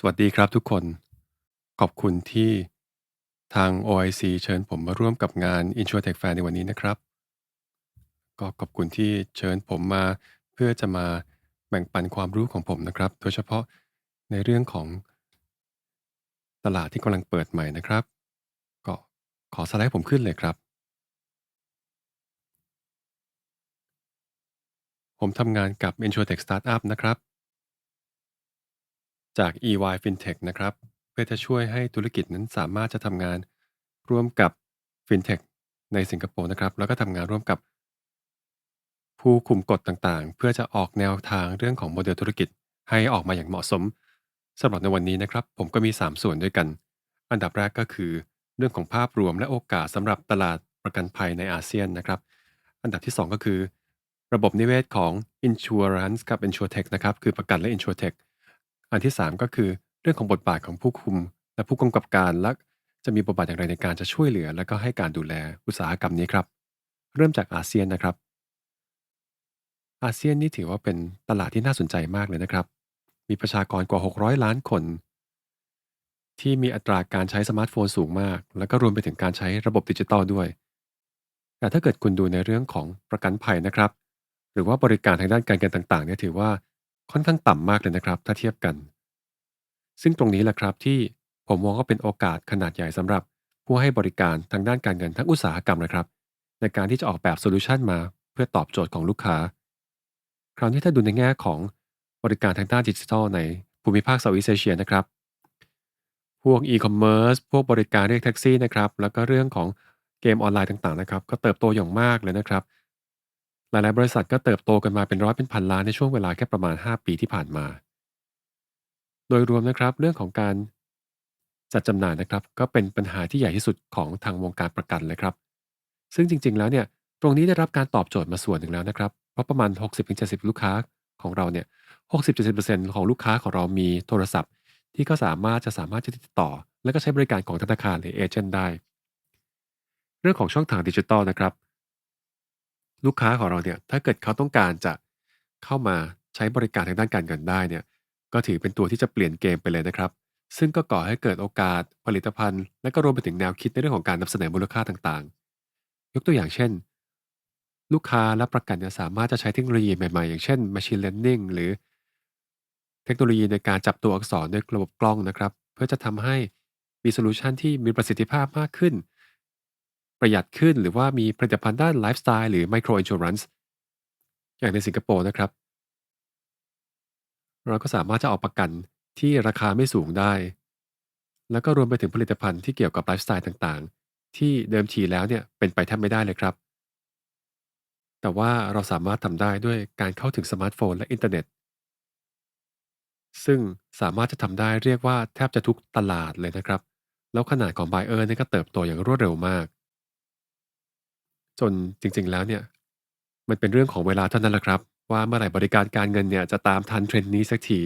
สวัสดีครับทุกคน ขอบคุณที่ทาง OIC เชิญผมมาร่วมกับงาน InsurTech Fair ในวันนี้นะครับ ก็ขอบคุณที่เชิญผมมาเพื่อจะมาแบ่งปันความรู้ของผมนะครับ โดยเฉพาะในเรื่องของตลาดที่กำลังเปิดใหม่นะครับ ก็ขอสไลด์ผมขึ้นเลยครับ ผมทำงานกับ InsurTech Startup นะครับ จาก EY Fintech นะครับ เพื่อจะช่วยให้ธุรกิจนั้นสามารถจะทำงานร่วมกับ Fintech ในสิงคโปร์นะครับ แล้วก็ทำงานร่วมกับ ผู้คุมกฎต่างๆ เพื่อจะออกแนวทางเรื่องของโมเดลธุรกิจให้ออกมาอย่างเหมาะสมสำหรับในวันนี้นะครับ ผมก็มี 3 ส่วนด้วยกัน อันดับแรกก็คือ เรื่องของภาพรวมและโอกาสสำหรับตลาดประกันภัยในอาเซียนนะครับ อันดับที่ 2 ก็คือ ระบบนิเวศของ Insurance กับ InsurTech นะครับ คือประกันและ InsurTech อันที่ 3 ก็คือเรื่องของบทบาทของผู้คุม และผู้กำกับการและจะมีบทบาทอย่างไรในการจะช่วยเหลือ และก็ให้การดูแลอุตสาหกรรมนี้ครับ เริ่มจากอาเซียนนะครับ อาเซียนนี่ถือว่าเป็นตลาดที่น่าสนใจมากเลยนะครับ มีประชากรกว่า 600 ล้านคน ที่มีอัตราการใช้สมาร์ทโฟนสูงมาก แล้วก็รวมไปถึงการใช้ระบบดิจิตอลด้วย แต่ถ้าเกิดคุณดูในเรื่องของประกันภัยนะครับ หรือว่าบริการทางด้านการเงินต่างๆเนี่ยถือว่า ค่อนข้างต่ำมากเลยนะครับ ถ้าเทียบกัน ซึ่งตรงนี้แหละครับที่ผมมองว่าเป็นโอกาสขนาดใหญ่สำหรับผู้ให้บริการทางด้านการเงินทั้งอุตสาหกรรมนะครับ ในการที่จะออกแบบโซลูชันมาเพื่อตอบโจทย์ของลูกค้า คราวนี้ถ้าดูในแง่ของบริการทางด้านดิจิทัลในภูมิภาคเซาท์อีสเอเชียนะครับ พวกอีคอมเมิร์ซพวกบริการเรียกแท็กซี่นะครับ แล้วก็เรื่องของเกมออนไลน์ต่างๆนะครับ ก็เติบโตอย่างมากเลยนะครับ หลายๆบริษัทก็เติบโตกันมาเป็นร้อยเป็นพันล้านในช่วงเวลาแค่ประมาณ 5 ปีที่ผ่านมา โดยรวมนะครับเรื่องของการจัดจำหน่ายนะครับ ก็เป็นปัญหาที่ใหญ่ที่สุดของทางวงการประกันเลยครับ ซึ่งจริง ๆ แล้วเนี่ยตรงนี้ได้รับการตอบโจทย์มาส่วนหนึ่งแล้วนะครับเพราะประมาณ 60-70 ลูกค้าของเราเนี่ย60-70%ของลูกค้าของเรามีโทรศัพท์ ที่ก็สามารถจะสามารถจะติดต่อ และก็ใช้บริการของธนาคารหรือเอเจนต์ได้ เรื่องของช่องทางดิจิทัลนะครับ ลูกค้าของเราเนี่ย ถ้าเกิดเขาต้องการจะเข้ามาใช้บริการทางด้านการเงินได้เนี่ย ก็ถือเป็นตัวที่จะเปลี่ยนเกมไปเลยนะครับ ซึ่งก็ก่อให้เกิดโอกาสผลิตภัณฑ์ และก็รวมไปถึงแนวคิดในเรื่องของการนำเสนอมูลค่าต่างๆ ยกตัวอย่างเช่น ลูกค้าและประกันเนี่ยสามารถจะใช้เทคโนโลยีใหม่ๆ อย่างเช่น Machine Learning หรือ เทคโนโลยีในการจับตัวอักษรด้วยระบบกล้องนะครับ เพื่อจะทำให้มีโซลูชันที่มีประสิทธิภาพมากขึ้น ประหยัดขึ้น หรือว่ามีผลิตภัณฑ์ด้านไลฟ์สไตล์หรือ Micro Insurance อย่างในสิงคโปร์นะครับ เราก็สามารถจะออกประกันที่ราคาไม่สูงได้ แล้วก็รวมไปถึงผลิตภัณฑ์ที่เกี่ยวกับไลฟ์สไตล์ต่างๆ ที่เดิมทีแล้วเนี่ยเป็นไปแทบไม่ได้เลยครับ แต่ว่าเราสามารถทำได้ด้วยการเข้าถึงสมาร์ทโฟนและอินเทอร์เน็ต ซึ่งสามารถจะทำได้เรียกว่าแทบจะทุกตลาดเลยนะครับ แล้วขนาดของ Buyer เนี่ยก็เติบโตอย่างรวดเร็วมาก จนจริง ๆ แล้วเนี่ย มันเป็นเรื่องของเวลาเท่านั้นแหละครับ ว่าเมื่อไหร่บริการการเงินเนี่ยจะตามทันเทรนด์นี้สักที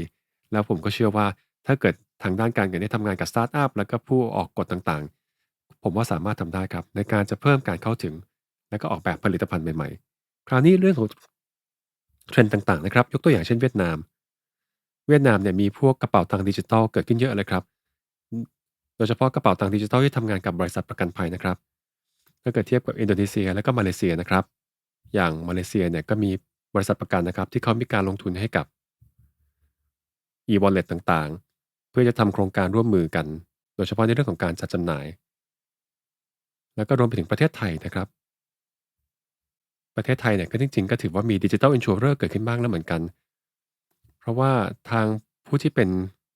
แล้วผมก็เชื่อว่าถ้าเกิดทางด้านการเงินได้ทำงานกับสตาร์ทอัพแล้วก็ผู้ออกกฎต่างๆ ผมว่าสามารถทำได้ครับ ในการจะเพิ่มการเข้าถึง และก็ออกแบบผลิตภัณฑ์ใหม่ๆ คราวนี้เรื่องของเทรนด์ต่างๆนะครับ ยกตัวอย่างเช่นเวียดนาม เวียดนามเนี่ยมีพวกกระเป๋าตังค์ดิจิทัลเกิดขึ้นเยอะเลยครับ โดยเฉพาะกระเป๋าตังค์ดิจิทัลที่ทำงานกับบริษัทประกันภัยนะครับ ถ้าเกิดเทียบกับอินโดนีเซียและก็มาเลเซียนะครับ อย่างมาเลเซียเนี่ยก็มีบริษัทประกันนะครับ ที่เขามีการลงทุนให้กับ e-wallet ต่างๆ เพื่อจะทำโครงการร่วมมือกัน โดยเฉพาะในเรื่องของการจัดจำหน่าย แล้วก็รวมไปถึงประเทศไทยนะครับ ประเทศไทยเนี่ยก็จริงๆ ก็ถือว่ามีดิจิ t a ลอินชัวเรอร์เกิดขึ้นบ้างแล้วเหมือนกัน เพราะว่าทางผู้ที่เป็น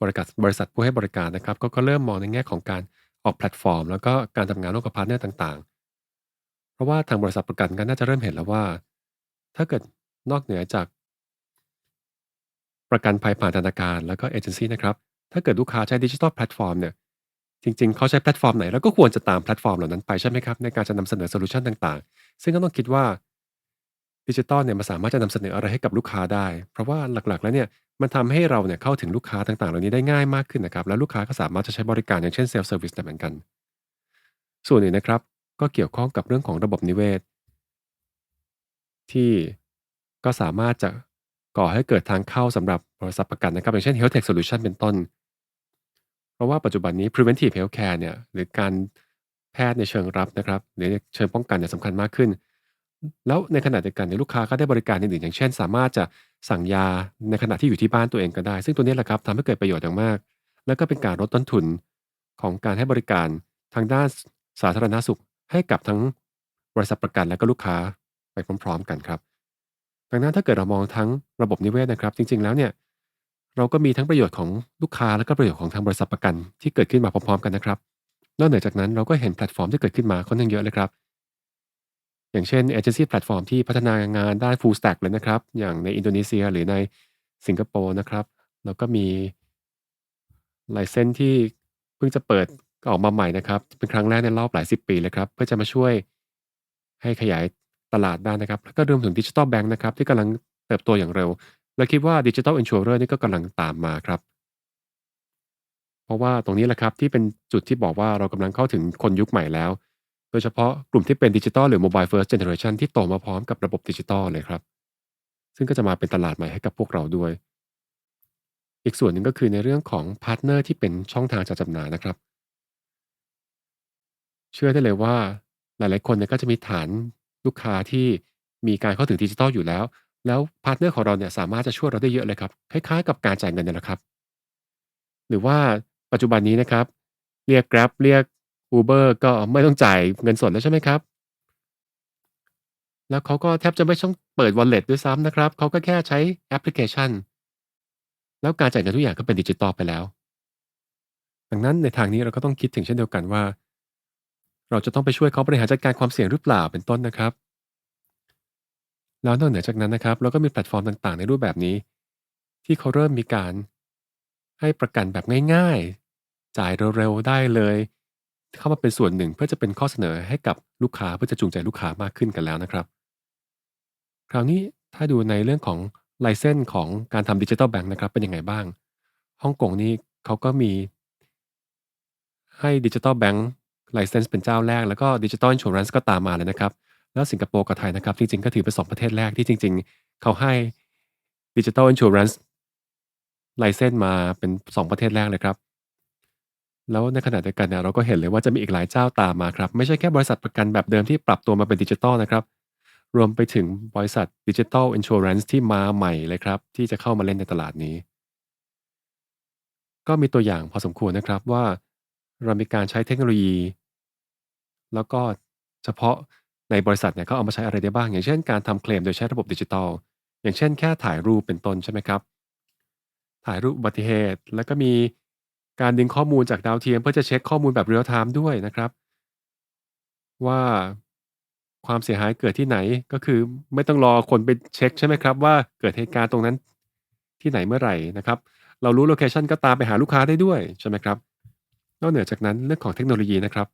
บริการบริษัทผู้ให้บริการนะครับ ก็ก็เริ่มมองในแง่ของการออกแพลตฟอร์ม แล้วก็การทำงานร่วมกับพาร์ทเนอร์ต่างๆ เพราะว่าทางบริษัทประกันก็น่าจะเริ่มเห็นแล้วว่า ถ้าเกิดนอกเหนือจาก ประกันภัยผ่านธนาคารแล้วก็เอเจนซี่นะครับ ถ้าเกิดลูกค้าใช้ดิจิ t a ลแพลตฟอร์มเนี่ย จริง ๆ เขาใช้แพลตฟอร์มไหนเราก็ควรจะตามแพลตฟอร์มเหล่านั้นไปใช่ไหมครับ ในการจะนำเสนอโซลูชันต่างๆ ซึ่งก็ต้องคิดว่าดิจิตอลเนี่ยมันสามารถจะนำเสนออะไรให้กับลูกค้าได้ เพราะว่าหลักๆ แล้วเนี่ยมันทำให้เราเนี่ยเข้าถึงลูกค้าต่างๆ เหล่านี้ได้ง่ายมากขึ้นนะครับ แล้วลูกค้าก็สามารถจะใช้บริการอย่างเช่นเซลล์เซอร์วิสได้เหมือนกัน ส่วนหนึ่งนะครับ ก็เกี่ยวข้องกับเรื่องของระบบนิเวศ ที่ก็สามารถจะก่อให้เกิดทางเข้าสำหรับบริษัทประกันนะครับ อย่างเช่น Health Tech Solution เป็นต้น เพราะว่าปัจจุบันนี้ preventive healthcare เนี่ยหรือการแพทย์ในเชิงรับนะครับหรือเชิงป้องกันเนี่ยสำคัญมากขึ้น แล้วในขณะเดียวกันเนี่ยลูกค้าก็ได้บริการอื่นๆอย่างเช่น สามารถจะสั่งยาในขณะที่อยู่ที่บ้านตัวเองก็ได้ ซึ่งตัวนี้แหละครับทำให้เกิดประโยชน์อย่างมาก แล้วก็เป็นการลดต้นทุนของการให้บริการทางด้านสาธารณสุข ให้กับทั้งบริษัทประกันและก็ลูกค้าไปพร้อม ๆ กันครับดังนั้นถ้าเกิดเรามองทั้งระบบนิเวศนะครับ จริง ๆ แล้วเนี่ยเราก็มีทั้งประโยชน์ของลูกค้าและก็ประโยชน์ของทางบริษัทประกันที่เกิดขึ้นมาพร้อมๆ กันนะครับนอกเหนือจากนั้นเราก็เห็นแพลตฟอร์มที่เกิดขึ้นมาค่อนข้างเยอะเลยครับ อย่างเช่นเอเจนซี่แพลตฟอร์มที่พัฒนางานด้าน Full Stack เลยนะครับ อย่างในอินโดนีเซียหรือในสิงคโปร์นะครับ แล้วก็มีไลเซนที่เพิ่งจะเปิด ก็ออกมาใหม่นะครับ เป็นครั้งแรกในรอบหลายสิบปีเลยครับ เพื่อจะมาช่วยให้ขยายตลาดได้นะครับ แล้วก็รวมถึงดิจิ t a ลแบงค์นะครับ ที่กำลังเติบโตอย่างเร็ว และคิดว่าดิจิ t a ลอินชัวเรอร์นี่ก็กำลังตามมาครับ เพราะว่าตรงนี้แหละครับที่เป็นจุดที่บอกว่าเรากำลังเข้าถึงคนยุคใหม่แล้ว โดยเฉพาะกลุ่มที่เป็นดิจิ t a ลหรือ Mobile First Generation ที่โตมาพร้อมกับระบบดิจิ t a ลเลยครับ ซึ่งก็จะมาเป็นตลาดใหม่ให้กับพวกเราด้วย อีกส่วนหนึ่งก็คือในเรื่องของพาร์ทเนอร์ที่เป็นช่องทางจัดจำหน่ายนะครับ เชื่อได้เลยว่าหลาย ๆ คนเนี่ยก็จะมีฐานลูกค้าที่มีการเข้าถึงดิจิทัลอยู่แล้ว แล้วพาร์ตเนอร์ของเราเนี่ยสามารถจะช่วยเราได้เยอะเลยครับ คล้าย ๆ กับการจ่ายเงินเนี่ยแหละครับ หรือว่าปัจจุบันนี้นะครับ เรียก Grab เรียก Uber ก็ไม่ต้องจ่ายเงินสดแล้วใช่ไหมครับ แล้วเขาก็แทบจะไม่ต้องเปิด wallet ด้วยซ้ำนะครับ เขาก็แค่ใช้แอปพลิเคชัน แล้วการจ่ายเงินทุกอย่างก็เป็นดิจิทัลไปแล้ว ดังนั้นในทางนี้เราก็ต้องคิดถึงเช่นเดียวกันว่า เราจะต้องไปช่วยเขาบริหารจัดการความเสี่ยงหรือเปล่าเป็นต้นนะครับ แล้วนอกเหนือจากนั้นนะครับเราก็มีแพลตฟอร์มต่างๆ ในรูปแบบนี้ ที่เขาเริ่มมีการ ให้ประกันแบบง่ายๆ จ่ายเร็วๆได้เลย เข้ามาเป็นส่วนหนึ่งเพื่อจะเป็นข้อเสนอให้กับลูกค้าเพื่อจะจูงใจลูกค้ามากขึ้นกันแล้วนะครับ คราวนี้ถ้าดูในเรื่องของลเซนส์ของการทำดิจิ t a ลแบงค์นะครับเป็นยังไงบ้างฮ่องกงนี่เขาก็มีให้ดิจิ t a ลแบงค์ ไลเซนส์เป็นเจ้าแรก แล้วก็ดิจิ t a ลอินชูรันส์ก็ตามมาเลยนะครับ แล้วสิงคโปร์กับไทยนะครับ จริงๆ ก็ถือเป็นสองประเทศแรกที่จริง ๆ เขาให้ดิจิ t a ลอินชูรันส์ไลเซนส์มาเป็น 2 ประเทศแรกเลยครับ แล้วในขณะเดียวกันเนี่ยเราก็เห็นเลยว่าจะมีอีกหลายเจ้าตามมาครับ ไม่ใช่แค่บริษัทประกันแบบเดิมที่ปรับตัวมาเป็นดิจิ t a ลนะครับ รวมไปถึงบริษัทดิจิ t a ลอินชูรันส์ที่มาใหม่เลยครับ ที่จะเข้ามาเล่นในตลาดนี้ ก็มีตัวอย่างพอสมควรนะครับว่าเรามีการใช้เทคโนโลยี แล้วก็เฉพาะในบริษัทเนี่ยเขาเอามาใช้อะไรได้บ้าง อย่างเช่นการทำเคลมโดยใช้ระบบดิจิทัลอย่างเช่นแค่ถ่ายรูปเป็นต้นใช่ไหมครับ ถ่ายรูปอุบัติเหตุ แล้วก็มีการดึงข้อมูลจากดาวเทียม เพื่อจะเช็คข้อมูลแบบเรียลไทม์ด้วยนะครับ ว่าความเสียหายเกิดที่ไหนก็คือไม่ต้องรอคนไปเช็คใช่ไหมครับ ว่าเกิดเหตุการณ์ตรงนั้นที่ไหนเมื่อไหร่นะครับ เรารู้โลเคชันก็ตามไปหาลูกค้าได้ด้วยใช่ไหมครับนอกเหนือจากนั้นเรื่องของเทคโนโลยีนะครับ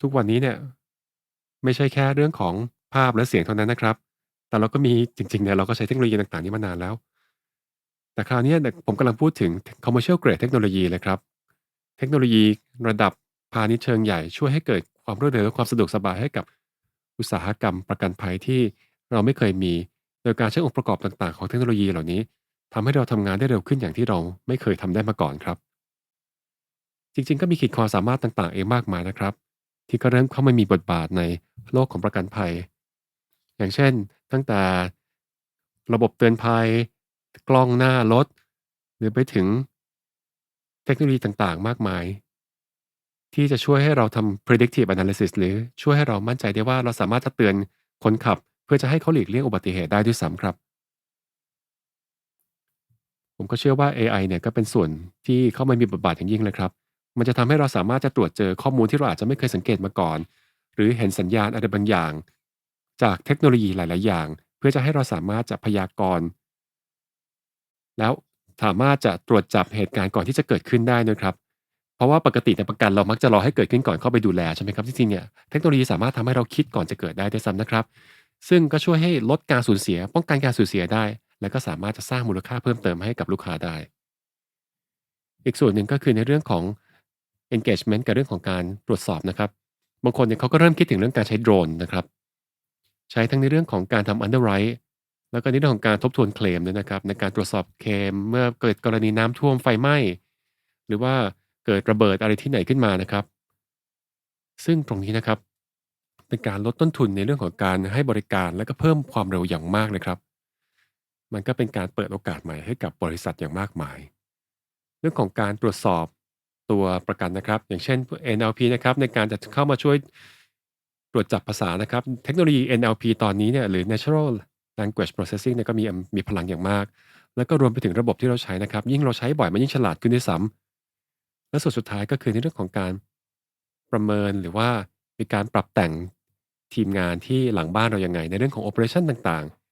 ทุกวันนี้เนี่ยไม่ใช่แค่เรื่องของภาพและเสียงเท่านั้นนะครับ แต่เราก็มีจริงๆเนี่ยเราก็ใช้เทคโนโลยีต่างๆนี้มานานแล้ว แต่คราวนี้ผมกำลังพูดถึง commercial grade เทคโนโลยีเลยครับ เทคโนโลยีระดับพาณิชย์เชิงใหญ่ช่วยให้เกิดความรวดเร็วและความสะดวกสบายให้กับอุตสาหกรรมประกันภัยที่เราไม่เคยมี โดยการใช้องค์ประกอบต่างๆ ของเทคโนโลยีเหล่านี้ทำให้เราทำงานได้เร็วขึ้นอย่างที่เราไม่เคยทำได้มาก่อนครับ จริงๆ ก็มีขีดความสามารถต่างๆ เองมากมายนะครับ ที่ก็เริ่มเข้ามามีบทบาทในโลกของประกันภัย อย่างเช่น ตั้งแต่ระบบเตือนภัย กล้องหน้ารถ หรือไปถึงเทคโนโลยีต่างๆ มากมาย ที่จะช่วยให้เราทำ predictive analysis หรือช่วยให้เรามั่นใจได้ว่าเราสามารถจะเตือนคนขับ เพื่อจะให้เขาหลีกเลี่ยงอุบัติเหตุได้ด้วยซ้ำครับ ผมก็เชื่อว่า AI เนี่ยก็เป็นส่วนที่เข้ามามีบทบาทอย่างยิ่งเลยครับ มันจะทำให้เราสามารถจะตรวจเจอข้อมูลที่เราอาจจะไม่เคยสังเกตมาก่อน หรือเห็นสัญญาณอะไรบางอย่าง จากเทคโนโลยีหลาย ๆ อย่าง เพื่อจะให้เราสามารถจะพยากรณ์แล้วสามารถจะตรวจจับเหตุการณ์ก่อนที่จะเกิดขึ้นได้นะครับ เพราะว่าปกติในประกันเรามักจะรอให้เกิดขึ้นก่อนเข้าไปดูแลใช่ไหมครับจริงๆเนี่ยเทคโนโลยีสามารถทำให้เราคิดก่อนจะเกิดได้ด้วยซ้ำนะครับ ซึ่งก็ช่วยให้ลดการสูญเสีย ป้องกันการสูญเสียได้ และก็สามารถจะสร้างมูลค่าเพิ่มเติมให้กับลูกค้าได้ อีกส่วนหนึ่งก็คือในเรื่องของ engagement กับเรื่องของการตรวจสอบนะครับ บางคนเนี่ยเขาก็เริ่มคิดถึงเรื่องการใช้โดรนนะครับ ใช้ทั้งในเรื่องของการทำ underwrite แล้วก็ในเรื่องของการทบทวนเคลมด้วยนะครับ ในการตรวจสอบเคลมเมื่อเกิดกรณีน้ำท่วมไฟไหม้ หรือว่าเกิดระเบิดอะไรที่ไหนขึ้นมานะครับ ซึ่งตรงนี้นะครับเป็นการลดต้นทุนในเรื่องของการให้บริการและก็เพิ่มความเร็วอย่างมากเลยครับ มันก็เป็นการเปิดโอกาสใหม่ให้กับบริษัทอย่างมากมาย เรื่องของการตรวจสอบ ตัวประกันนะครับ อย่างเช่น NLP นะครับในการจะเข้ามาช่วยตรวจจับภาษานะครับ เทคโนโลยี NLP ตอนนี้เนี่ยหรือ Natural Language Processing เนี่ยก็มีมีพลังอย่างมาก แล้วก็รวมไปถึงระบบที่เราใช้นะครับ ยิ่งเราใช้บ่อยมันยิ่งฉลาดขึ้นด้วยซ้ำและส่วนสุดท้ายก็คือในเรื่องของการประเมินหรือว่ามีการปรับแต่งทีมงานที่หลังบ้านเรายังไง ในเรื่องของ Operation ต่างๆ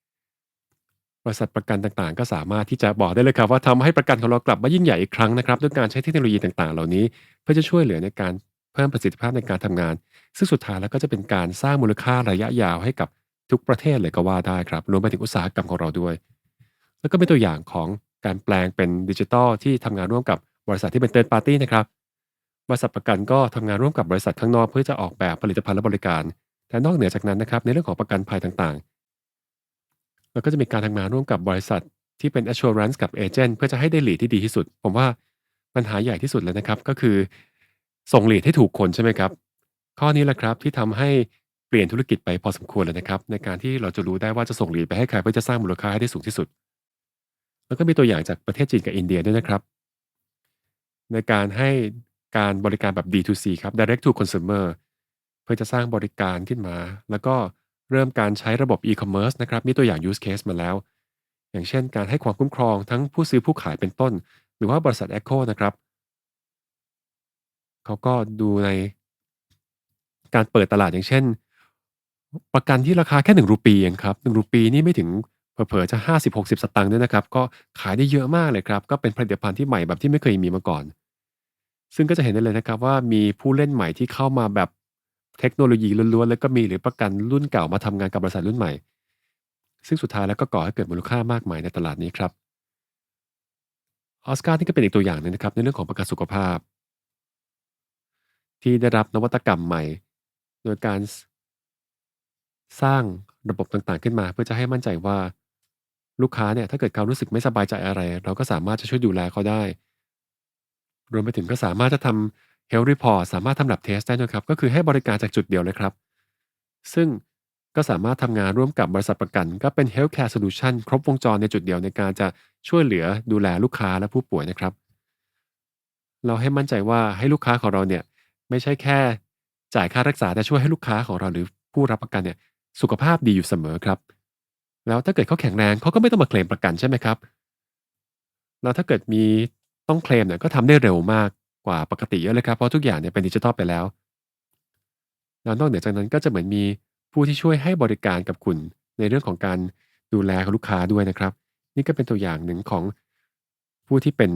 บริษัทประกันต่างๆ ก็สามารถที่จะบอกได้เลยครับว่าทำให้ประกันของเรากลับมายิ่งใหญ่อีกครั้งนะครับด้วยการใช้เทคโนโลยีต่างๆ เหล่านี้ เพื่อจะช่วยเหลือในการเพิ่มประสิทธิภาพในการทำงาน ซึ่งสุดท้ายแล้วก็จะเป็นการสร้างมูลค่าระยะยาวให้กับทุกประเทศเลยก็ว่าได้ครับรวมไปถึงอุตสาหกรรมของเราด้วย แล้วก็เป็นตัวอย่างของการแปลงเป็นดิจิทัลที่ทำงานร่วมกับบริษัทที่เป็นเติร์ดปาร์ตี้นะครับบริษัทประกันก็ทำงานร่วมกับบริษัทข้างนอกเพื่อจะออกแบบผลิตภัณฑ์และบริการ แต่นอกเหนือจากนั้นนะครับในเรื่องของประกันภัยต่างๆ เราก็จะมีการทำงานร่วมกับบริษัทที่เป็น assurance กับ agent เพื่อจะให้ได้หลีดที่ดีที่สุด ผมว่าปัญหาใหญ่ที่สุดเลยนะครับ ก็คือ ส่งหลีดให้ถูกคนใช่ไหมครับ ข้อนี้แหละครับที่ทำให้เปลี่ยนธุรกิจไปพอสมควรเลยนะครับ ในการที่เราจะรู้ได้ว่าจะส่งหลีดไปให้ใครเพื่อจะสร้างมูลค่าให้ได้สูงที่สุด แล้วก็มีตัวอย่างจากประเทศจีนกับอินเดียด้วยนะครับ ในการให้การบริการแบบ D2C ครับ Direct to Consumer เพื่อจะสร้างบริการขึ้นมา แล้วก็ เริ่มการใช้ระบบ e-commerce นะครับ มีตัวอย่าง use case มาแล้ว อย่างเช่น การให้ความคุ้มครองทั้งผู้ซื้อผู้ขายเป็นต้น หรือว่าบริษัท Echo นะครับ เขาก็ดูในการเปิดตลาดอย่างเช่น ประกันที่ราคาแค่ 1 รูปีเองครับ1รูปีนี่ไม่ถึงเผลอๆจะ 50-60 สตางค์ด้วยนะครับ ก็ขายได้เยอะมากเลยครับ ก็เป็นผลิตภัณฑ์ที่ใหม่แบบที่ไม่เคยมีมาก่อน ซึ่งก็จะเห็นได้เลยนะครับว่ามีผู้เล่นใหม่ที่เข้ามาแบบ เทคโนโลยีล้วนๆ แล้วก็มีหรือประกันรุ่นเก่ามาทำงานกับบริษัทรุ่นใหม่ ซึ่งสุดท้ายแล้วก็ก่อให้เกิดมูลค่ามากมายในตลาดนี้ครับออสการ์นี่ก็เป็นอีกตัวอย่างหนึงนะครับในเรื่องของประกันสุขภาพ ที่ได้รับนวัตกรรมใหม่ โดยการสร้างระบบต่างๆขึ้นมา เพื่อจะให้มั่นใจว่าลูกค้าเนี่ยถ้าเกิดเขารู้สึกไม่สบายใจอะไร เราก็สามารถจะช่วยดูแลเขาได้ รวมไปถึงก็สามารถจะท Health Report สามารถทำ Lab Test ได้ด้วยครับ ก็คือให้บริการจากจุดเดียวเลยครับ ซึ่งก็สามารถทำงานร่วมกับบริษัทประกัน ก็เป็น Healthcare Solution ครบวงจรในจุดเดียวในการจะช่วยเหลือดูแลลูกค้าและผู้ป่วยนะครับ เราให้มั่นใจว่าให้ลูกค้าของเราเนี่ยไม่ใช่แค่จ่ายค่ารักษาแต่ช่วยให้ลูกค้าของเราหรือผู้รับประกันเนี่ยสุขภาพดีอยู่เสมอครับ แล้วถ้าเกิดเขาแข็งแรงเขาก็ไม่ต้องมาเคลมประกันใช่ไหมครับ แล้วถ้าเกิดมีต้องเคลมเนี่ยก็ทำได้เร็วมาก กว่าปกติเยอะเลยครับ เพราะทุกอย่างเนี่ยเป็นดิจิทัลไปแล้ว แล้วนอกเหนือจากนั้นก็จะเหมือนมีผู้ที่ช่วยให้บริการกับคุณ ในเรื่องของการดูแลของลูกค้าด้วยนะครับ นี่ก็เป็นตัวอย่างหนึ่งของผู้ที่เป็น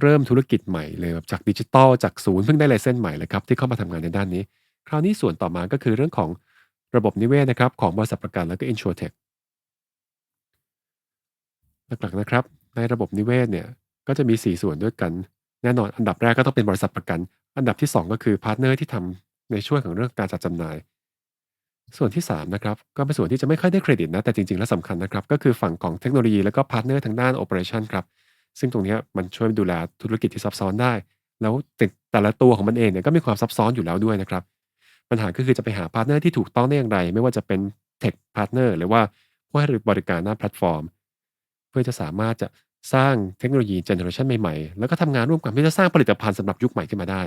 เริ่มธุรกิจใหม่เลยแบบจากดิจิทัลจากศูนย์เพิ่งได้ไลเซนส์ใหม่เลยครับที่เข้ามาทำงานในด้านนี้ คราวนี้ส่วนต่อมาก็คือเรื่องของระบบนิเวศนะครับของบริษัทประกันแล้วก็ InsurTech หลักๆนะครับ ในระบบนิเวศเนี่ยก็จะมี 4 ส่วนด้วยกัน แน่นอนอันดับแรกก็ต้องเป็นบริษัทประกัน อันดับที่ 2 ก็คือพาร์ทเนอร์ที่ทำในช่วงของเรื่องการจัดจำหน่าย ส่วนที่3นะครับก็เป็นส่วนที่จะไม่ค่อยได้เครดิตนะ แต่จริงๆ แล้วสำคัญนะครับ ก็คือฝั่งของเทคโนโลยีแล้วก็พาร์ทเนอร์ทางด้านโอเปอเรชันครับซึ่งตรงนี้มันช่วยดูแลธุรกิจที่ซับซ้อนได้ แล้วแต่แต่ละตัวของมันเองเนี่ยก็มีความซับซ้อนอยู่แล้วด้วยนะครับปัญหาก็คือจะไปหาพาร์ทเนอร์ที่ถูกต้องได้อย่างไร ไม่ว่าจะเป็นเทคพาร์ทเนอร์หรือว่าผู้ให้บริการหน้าแพลตฟอร์ม เพื่อจะสามารถจะ สร้างเทคโนโลยีเจเนอเรชันใหม่ๆ แล้วก็ทำงานร่วมกันเพื่อจะสร้างผลิตภัณฑ์สำหรับยุคใหม่ขึ้นมาได้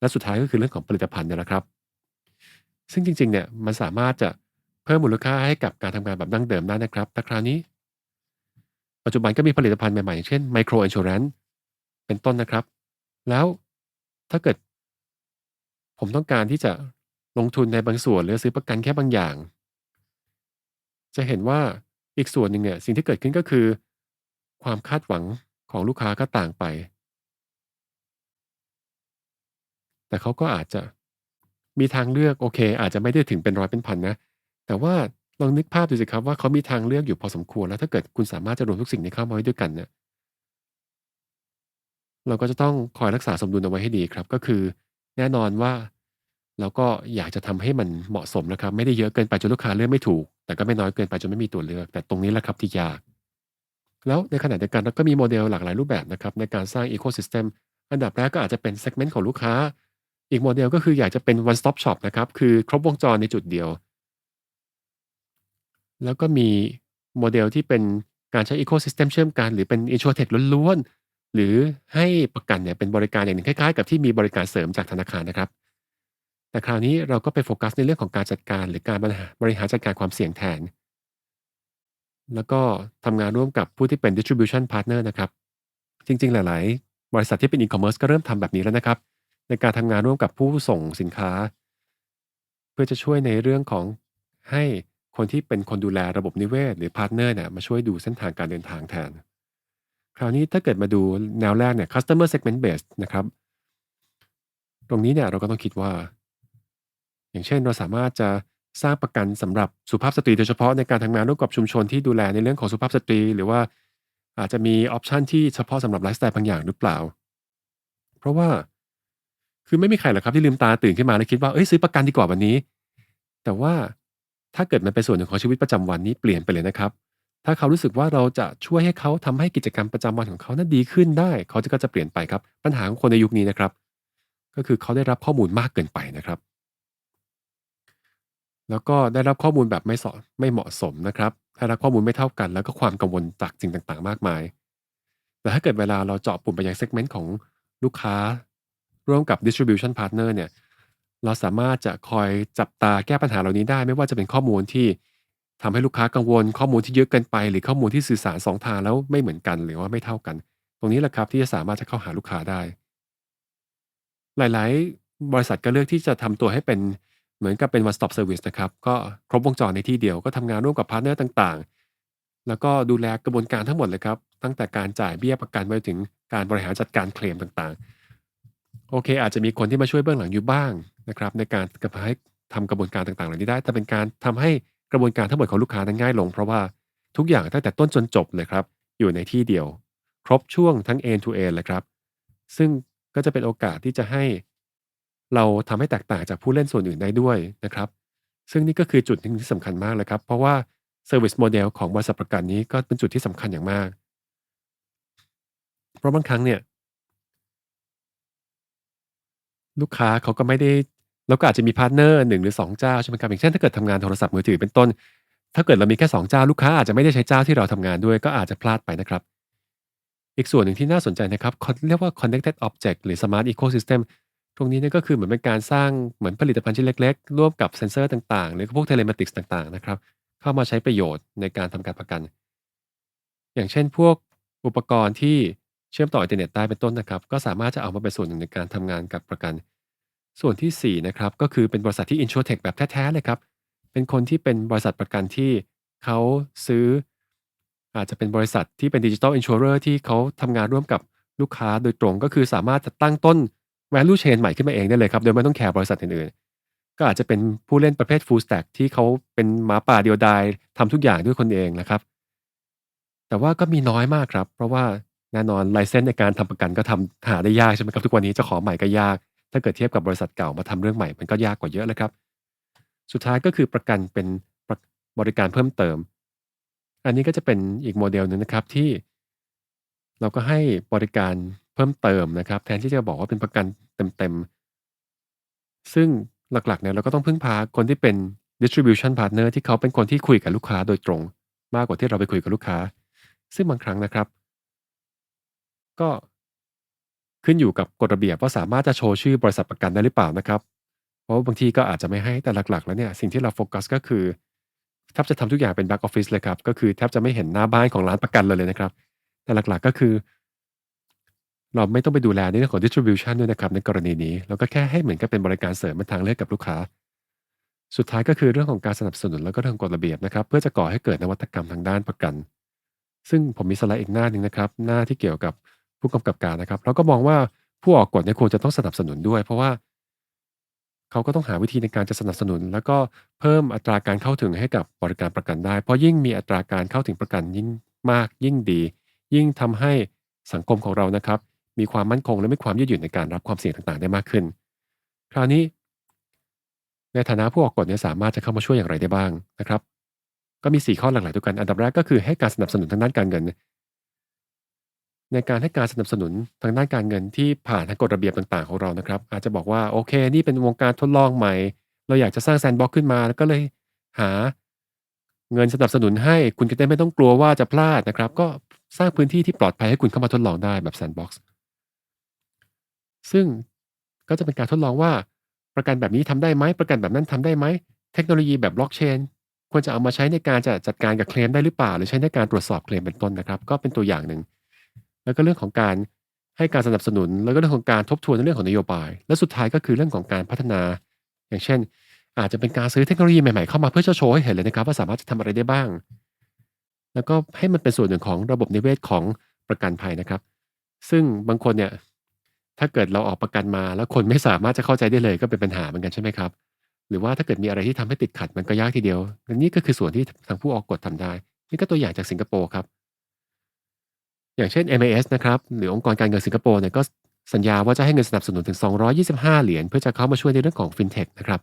และสุดท้ายก็คือเรื่องของผลิตภัณฑ์เนี่ยแหละครับ ซึ่งจริงๆเนี่ยมันสามารถจะเพิ่มมูลค่าให้กับการทำงานแบบดั้งเดิมได้นะครับ แต่คราวนี้ ปัจจุบันก็มีผลิตภัณฑ์ใหม่ๆ เช่น Micro Insurance เป็นต้นนะครับ แล้วถ้าเกิด ผมต้องการที่จะลงทุนในบางส่วน หรือซื้อประกันแค่บางอย่าง จะเห็นว่าอีกส่วนหนึ่งเนี่ยสิ่งที่เกิดขึ้นก็คือ ความคาดหวังของลูกค้าก็ต่างไป แต่เขาก็อาจจะมีทางเลือกโอเค อาจจะไม่ได้ถึงเป็นร้อยเป็นพันนะ แต่ว่าลองนึกภาพดูสิครับว่าเขามีทางเลือกอยู่พอสมควรแล้วถ้าเกิดคุณสามารถจะรวมทุกสิ่งในเข้ามาไว้ด้วยกันเนี่ยเราก็จะต้องคอยรักษาสมดุลเอาไว้ให้ดีครับ ก็คือ แน่นอนว่าเราก็อยากจะทำให้มันเหมาะสมนะครับ ไม่ได้เยอะเกินไปจนลูกค้าเลือกไม่ถูก แต่ก็ไม่น้อยเกินไปจนไม่มีตัวเลือก แต่ตรงนี้แหละครับที่ยาก แล้วในขณะเดียวกันเราก็มีโมเดลหลากหลายรูปแบบนะครับในการสร้าง Ecosystem อันดับแรกก็อาจจะเป็น segment ของลูกค้า อีกโมเดลก็คืออยากจะเป็น one stop shop นะครับ คือครบวงจรในจุดเดียว แล้วก็มีโมเดลที่เป็นการใช้ Ecosystem เชื่อมกัน หรือเป็น InsurTech ล้วนๆ หรือให้ประกันเนี่ยเป็นบริการอย่างหนึ่งคล้ายๆ กับที่มีบริการเสริมจากธนาคารนะครับ แต่คราวนี้เราก็ไปโฟกัสในเรื่องของการจัดการ หรือการบริหารจัดการความเสี่ยงแทน แล้วก็ทำงานร่วมกับผู้ที่เป็น distribution partner นะครับ จริงๆ หลาย ๆ บริษัทที่เป็น e-commerce ก็เริ่มทำแบบนี้แล้วนะครับ ในการทำงานร่วมกับผู้ส่งสินค้า เพื่อจะช่วยในเรื่องของให้คนที่เป็นคนดูแลระบบนิเวศ หรือพาร์ทเนอร์เนี่ยมาช่วยดูเส้นทางการเดินทางแทน คราวนี้ถ้าเกิดมาดูแนวแรกเนี่ย customer segment based นะครับ ตรงนี้เนี่ยเราก็ต้องคิดว่า อย่างเช่นเราสามารถจะ สร้างประกันสำหรับสุภาพสตรีโดยเฉพาะในการทำงานร่วมกับชุมชนที่ดูแลในเรื่องของสุภาพสตรี หรือว่าอาจจะมีออปชันที่เฉพาะสำหรับไลฟ์สไตล์บางอย่างหรือเปล่า เพราะว่าคือไม่มีใครหรอกครับที่ลืมตาตื่นขึ้นมาแล้วคิดว่าเอ้ยซื้อประกันดีกว่าวันนี้ แต่ว่าถ้าเกิดมันเป็นส่วนหนึ่งของชีวิตประจำวันนี้เปลี่ยนไปเลยนะครับ ถ้าเขารู้สึกว่าเราจะช่วยให้เขาทำให้กิจกรรมประจำวันของเขานั้นดีขึ้นได้ เขาจะก็จะเปลี่ยนไปครับ ปัญหาของคนในยุคนี้นะครับ ก็คือเขาได้รับข้อมูลมากเกินไปนะครับ แล้วก็ได้รับข้อมูลแบบไม่สอไม่เหมาะสมนะครับได้รับข้อมูลไม่เท่ากัน แล้วก็ความกังวลจากสิ่งต่างๆ มากมาย แต่ถ้าเกิดเวลาเราเจาะปุ่มไปยังเซกเมนต์ของลูกค้า ร่วมกับ distribution partner เนี่ยเราสามารถจะคอยจับตาแก้ปัญหาเหล่านี้ได้ ไม่ว่าจะเป็นข้อมูลที่ทำให้ลูกค้ากังวล ข้อมูลที่เยอะเกินไป หรือข้อมูลที่สื่อสารสองทางแล้วไม่เหมือนกัน หรือว่าไม่เท่ากัน ตรงนี้แหละครับที่จะสามารถจะเข้าหาลูกค้าได้ หลาย ๆ บริษัทก็เลือกที่จะทำตัวให้เป็น เหมือนกับเป็น one stop service นะครับ ก็ครบวงจรในที่เดียวก็ทำงานร่วมกับพาร์ทเนอร์ต่างๆ แล้วก็ดูแลกระบวนการทั้งหมดเลยครับ ตั้งแต่การจ่ายเบี้ยประกันไปถึงการบริหารจัดการเคลมต่างๆ โอเค อาจจะมีคนที่มาช่วยเบื้องหลังอยู่บ้างนะครับในการกระให้ทำกระบวนการต่างๆเหล่านี้ได้ แต่เป็นการทำให้กระบวนการทั้งหมดของลูกค้านั้นง่ายลง เพราะว่าทุกอย่างตั้งแต่ต้นจนจบเลยครับ อยู่ในที่เดียว ครบช่วงทั้ง end to end เลยครับ ซึ่งก็จะเป็นโอกาสที่จะให้ เราทำให้แตกต่างจากผู้เล่นส่วนอื่นได้ด้วยนะครับ ซึ่งนี่ก็คือจุดหนึ่งที่สำคัญมากเลยครับ เพราะว่า Service Model ของบริษัทประกันนี้ก็เป็นจุดที่สำคัญอย่างมาก เพราะบางครั้งเนี่ย ลูกค้าเขาก็ไม่ได้เราก็อาจจะมีพาร์ตเนอร์หนึ่งหรือ2เจ้าใช่ไหมครับอย่างเช่นถ้าเกิดทำงานโทรศัพท์มือถือเป็นต้น ถ้าเกิดเรามีแค่2เจ้าลูกค้าอาจจะไม่ได้ใช้เจ้าที่เราทำงานด้วยก็อาจจะพลาดไปนะครับ อีกส่วนหนึ่งที่น่าสนใจนะครับเรียกว่า connected object หรือ smart ecosystem ตรงนี้เนี่ยก็คือเหมือนเป็นการสร้างเหมือนผลิตภัณฑ์ชิ้นเล็กๆ ร่วมกับเซ็นเซอร์ต่างๆ หรือพวกเทเลเมติกส์ต่างๆนะครับเข้ามาใช้ประโยชน์ในการทำการประกัน อย่างเช่นพวกอุปกรณ์ที่เชื่อมต่ออินเทอร์เน็ตได้เป็นต้นนะครับ ก็สามารถจะเอามาเป็นส่วนหนึ่งในการทำงานกับประกัน ส่วนที่ 4 นะครับ ก็คือเป็นบริษัทที่ InsurTech แบบแท้ๆเลยครับ เป็นคนที่เป็นบริษัทประกันที่เขาซื้อ อาจจะเป็นบริษัทที่เป็นดิจิทัลอินชัวเรอร์ที่เขาทำงานร่วมกับลูกค้าโดยตรงก็คือสามารถจะตั้งต้น value chain ใหม่ขึ้นมาเองได้เลยครับ โดยไม่ต้องแคร์บริษัทอื่นๆ ก็อาจจะเป็นผู้เล่นประเภท full stack ที่เขาเป็นหมาป่าเดียวดายทำทุกอย่างด้วยคนเองนะครับ แต่ว่าก็มีน้อยมากครับ เพราะว่าแน่นอนไลเซนส์ในการทำประกันก็ทำหาได้ยากใช่ไหมครับทุกวันนี้จะขอใหม่ก็ยาก ถ้าเกิดเทียบกับบริษัทเก่ามาทำเรื่องใหม่มันก็ยากกว่าเยอะเลยครับ สุดท้ายก็คือประกันเป็นบริการเพิ่มเติม อันนี้ก็จะเป็นอีกโมเดลหนึ่งนะครับที่ เราก็ให้บริการเพิ่มเติมนะครับ แทนที่จะบอกว่าเป็นประกัน เต็มๆ ซึ่งหลักๆเนี่ยเราก็ต้องพึ่งพาคนที่เป็น distribution partner ที่เขาเป็นคนที่คุยกับลูกค้าโดยตรง มากกว่าที่เราไปคุยกับลูกค้า ซึ่งบางครั้งนะครับ ก็ขึ้นอยู่กับกฎระเบียบว่าสามารถจะโชว์ชื่อบริษัทประกันได้หรือเปล่านะครับ เพราะบางทีก็อาจจะไม่ให้แต่หลักๆ แล้วเนี่ยสิ่งที่เราโฟกัสก็คือแทบจะทำทุกอย่างเป็น back office เลยครับ ก็คือแทบจะไม่เห็นหน้าบ้านของร้านประกันเลยเลยนะครับ แต่หลักๆก็คือ เราไม่ต้องไปดูแลในเรื่องของ distribution ด้วยนะครับในกรณีนี้ เราก็แค่ให้เหมือนกับเป็นบริการเสริมเป็นทางเลือกกับลูกค้า สุดท้ายก็คือเรื่องของการสนับสนุนแล้วก็เรื่องกฎระเบียบนะครับ เพื่อจะก่อให้เกิดนวัตกรรมทางด้านประกัน ซึ่งผมมีสไลด์อีกหน้าหนึ่งนะครับ หน้าที่เกี่ยวกับผู้กำกับการนะครับเราก็มองว่าผู้ออกกฎเนี่ยควรจะต้องสนับสนุนด้วย เพราะว่าเขาก็ต้องหาวิธีในการจะสนับสนุน แล้วก็เพิ่มอัตราการเข้าถึงให้กับบริการประกันได้ เพราะยิ่งมีอัตราการเข้าถึงประกันยิ่งมากยิ่งดี ยิ่งทำให้สังคมของเรานะครับ มีความมั่นคงและมีความยืดหยุ่นในการรับความเสี่ยงต่างๆ ได้มากขึ้น คราวนี้ ในฐานะผู้ออกกฎเนี่ยสามารถจะเข้ามาช่วยอย่างไรได้บ้างนะครับ ก็มี 4 ข้อหลักๆด้วยกันอันดับแรกก็คือให้การสนับสนุนทางด้านการเงิน ในการให้การสนับสนุนทางด้านการเงินที่ผ่านทางกฎระเบียบต่างๆ ของเรานะครับ อาจจะบอกว่าโอเค นี่เป็นวงการทดลองใหม่ เราอยากจะสร้างแซนด์บ็อกซ์ขึ้นมา แล้วก็เลยหาเงินสนับสนุนให้คุณจะได้ไม่ต้องกลัวว่าจะพลาดนะครับ ก็สร้างพื้นที่ที่ปลอดภัยให้คุณเข้ามาทดลองได้แบบแซนด์บ็อกซ์ ซึ่งก็จะเป็นการทดลองว่าประกันแบบนี้ทำได้ไหมประกันแบบนั้นทำได้ไหมเทคโนโลยีแบบบล็อกเชนควรจะเอามาใช้ในการจะจัดการกับเคลมได้หรือเปล่า หรือใช้ในการตรวจสอบเคลมเป็นต้นนะครับ ก็เป็นตัวอย่างหนึ่ง แล้วก็เรื่องของการให้การสนับสนุน แล้วก็เรื่องของการทบทวนในเรื่องของนโยบาย และสุดท้ายก็คือเรื่องของการพัฒนา อย่างเช่น อาจจะเป็นการซื้อเทคโนโลยีใหม่ๆเข้ามาเพื่อโชว์ให้เห็นเลยนะครับ ว่าสามารถจะทำอะไรได้บ้าง แล้วก็ให้มันเป็นส่วนหนึ่งของระบบนิเวศของประกันภัยนะครับ ซึ่งบางคนเนี่ย ถ้าเกิดเราออกประกันมา แล้วคนไม่สามารถจะเข้าใจได้เลยก็เป็นปัญหาเหมือนกันใช่ไหมครับ หรือว่าถ้าเกิดมีอะไรที่ทำให้ติดขัดมันก็ยากทีเดียวนี่ก็คือส่วนที่ทางผู้ออกกฎทำได้ นี่ก็ตัวอย่างจากสิงคโปร์ครับ อย่างเช่น MAS นะครับ หรือองค์กรการเงินสิงคโปร์เนี่ยก็สัญญาว่าจะให้เงินสนับสนุนถึง 225 เหรียญเพื่อจะเข้ามาช่วยในเรื่องของ FinTech นะครับ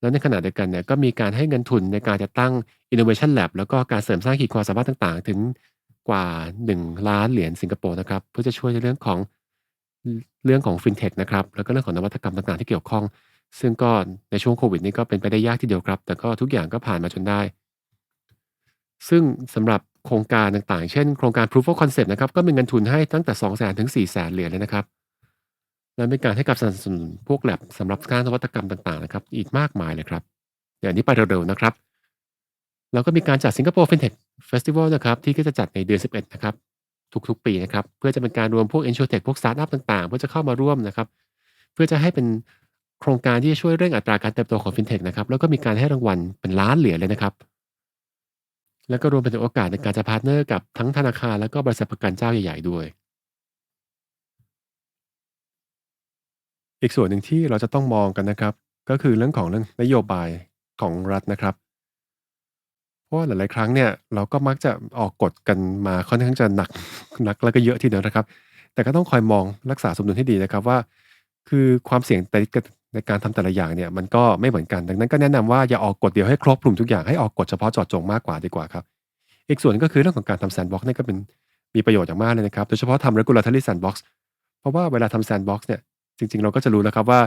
แล้วในขณะเดียวกันเนี่ยก็มีการให้เงินทุนในการจะตั้ง Innovation Lab แล้วก็การเสริมสร้างขีดความสามารถต่างๆ ถึงกว่า 1 ล้านเหรียญสิงคโปร์นะครับ เพื่อจะช่วยในเรื่องของ เรื่องของ FinTech นะครับแล้วก็เรื่องของนวัตกรรมต่างๆที่เกี่ยวข้อง ซึ่งก็ในช่วงโควิดนี้ก็เป็นไปได้ยากทีเดียวครับ แต่ก็ทุกอย่างก็ผ่านมาจนได้ ซึ่งสำหรับโครงการต่างๆ เช่นโครงการ Proof of Concept นะครับก็มีเงินทุนให้ตั้งแต่ 200,000 ถึง 400,000 เหรียญเลยนะครับและเป็นการให้กับสนับสนุนพวก lab สำหรับสร้างนวัตกรรมต่างๆนะครับอีกมากมายเลยครับอย่างนี้ไปเร็วๆนะครับ แล้วก็มีการจัดสิงคโปร์ FinTech Festival นะครับที่ก็จะจัดในเดือน 11 นะครับ ทุกๆ ปีนะครับเพื่อจะเป็นการรวมพวก InsurTech พวกสตาร์ทอัพต่างๆ เพื่อจะเข้ามาร่วมนะครับเพื่อจะให้เป็นโครงการที่จะช่วยเร่งอัตราการเติบโตของ FinTech นะครับแล้วก็มีการให้รางวัลเป็นล้านเหรียญเลยนะครับ แล้วก็รวมไปถึงโอกาสในการจะพาร์ทเนอร์กับทั้งธนาคารแล้วก็บริษัทประกันเจ้าใหญ่ ๆ ด้วย อีกส่วนหนึ่งที่เราจะต้องมองกันนะครับ ก็คือเรื่องของเรื่องนโยบายของรัฐนะครับ ราะว่าหลาย ๆ ครั้งเนี่ยเราก็มักจะออกกฎกันมาค่อนข้างจะหนัก หนักแล้วก็เยอะทีเดียวนะครับ แต่ก็ต้องคอยมองรักษาสมดุลให้ดีนะครับว่า คือความเสี่ยงในในการทำแต่ละอย่างเนี่ยมันก็ไม่เหมือนกัน ดังนั้นก็แนะนำว่าอย่าออกกฎเดียวให้ครอบคลุมทุกอย่างให้ออกกฎเฉพาะเจาะจงมากกว่าดีกว่าครับอีกส่วนก็คือเรื่องของการทำแซนด์บ็อกซ์นี่ก็เป็นมีประโยชน์อย่างมากเลยนะครับโดยเฉพาะทำ regulatory sandbox เพราะว่าเวลาทำแซนด์บ็อกซ์เนี่ยจริง ๆ เราก็จะรู้แล้วครับว่า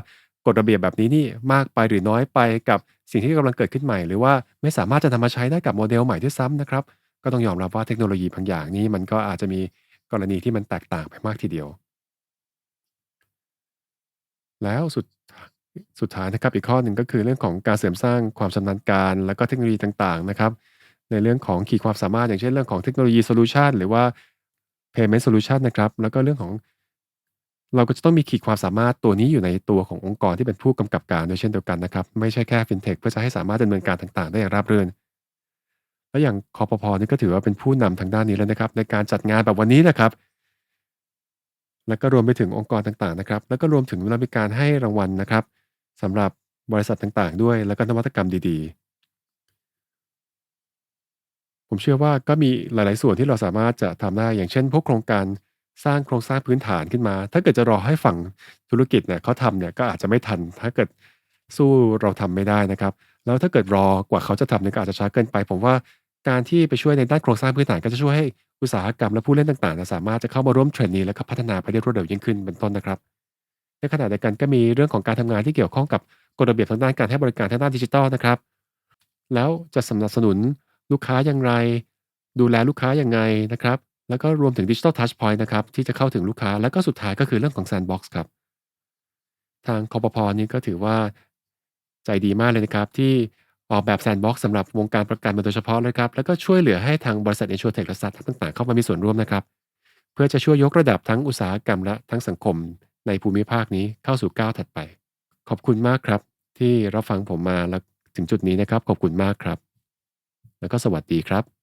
กฎระเบียบแบบนี้นี่มากไปหรือน้อยไปกับสิ่งที่กำลังเกิดขึ้นใหม่ หรือว่าไม่สามารถจะนำมาใช้ได้กับโมเดลใหม่ด้วยซ้ำนะครับ ก็ต้องยอมรับว่าเทคโนโลยีบางอย่างนี้มันก็อาจจะมีกรณีที่มันแตกต่างไปมากทีเดียว แล้วสุดสุดท้ายนะครับอีกข้อหนึ่งก็คือเรื่องของการเสริมสร้างความชำนาญการ และก็เทคโนโลยีต่างๆนะครับ ในเรื่องของขีดความสามารถอย่างเช่นเรื่องของเทคโนโลยีโซลูชันหรือว่า payment solution นะครับ แล้วก็เรื่องของ เราก็จะต้องมีขีดความสามารถตัวนี้อยู่ในตัวขององค์กรที่เป็นผู้กำกับการด้วยเช่นเดียวกันนะครับไม่ใช่แค่ FinTech เพื่อจะให้สามารถดำเนินการต่างๆ ได้อย่างราบรื่นและอย่างคอปพนี่ก็ถือว่าเป็นผู้นำทางด้านนี้แล้วนะครับ ในการจัดงานแบบวันนี้นะครับ แล้วก็รวมไปถึงองค์กรต่างๆนะครับ แล้วก็รวมถึงเรามีการให้รางวัลนะครับสำหรับบริษัทต่างๆ ด้วย แล้วก็นวัตกรรมดีๆ ผมเชื่อว่าก็มีหลาย ๆ ส่วนที่เราสามารถจะทำได้อย่างเช่น พวกโครงการ สร้างโครงสร้างพื้นฐานขึ้นมา ถ้าเกิดจะรอให้ฝั่งธุรกิจเนี่ยเขาทำเนี่ยก็อาจจะไม่ทัน ถ้าเกิดสู้เราทำไม่ได้นะครับ แล้วถ้าเกิดรอกว่าเขาจะทำเนี่ยก็อาจจะช้าเกินไป ผมว่าการที่ไปช่วยในด้านโครงสร้างพื้นฐานก็จะช่วยให้อุตสาหกรรมและผู้เล่นต่างๆ สามารถจะเข้ามาร่วมเทรนนี้และก็พัฒนาไปได้รวดเร็วยิ่งขึ้นเป็นต้นนะครับ ในขณะเดียวกันก็มีเรื่องของการทำงานที่เกี่ยวข้องกับกฎระเบียบทางด้านการให้บริการทางด้านดิจิทัลนะครับ แล้วจะสนับสนุนลูกค้าอย่างไร ดูแลลูกค้าอย่างไงนะครับ แล้วก็รวมถึงดิจิทัลทัชพอยต์นะครับที่จะเข้าถึงลูกค้า แล้วก็สุดท้ายก็คือเรื่องของแซนด์บ็อกซ์ครับ ทางคอปพนี้ก็ถือว่าใจดีมากเลยนะครับ ที่ออกแบบแซนด์บ็อกซ์สำหรับวงการประกันมาโดยเฉพาะเลยครับ แล้วก็ช่วยเหลือให้ทางบริษัทอินชัวเทคและสตาร์ทอัพต่างๆ เข้ามามีส่วนร่วมนะครับ เพื่อจะช่วยยกระดับทั้งอุตสาหกรรมและทั้งสังคมในภูมิภาคนี้เข้าสู่ก้าวถัดไป ขอบคุณมากครับ ที่รับฟังผมมาแล้วถึงจุดนี้นะครับ ขอบคุณมากครับ แล้วก็สวัสดีครับ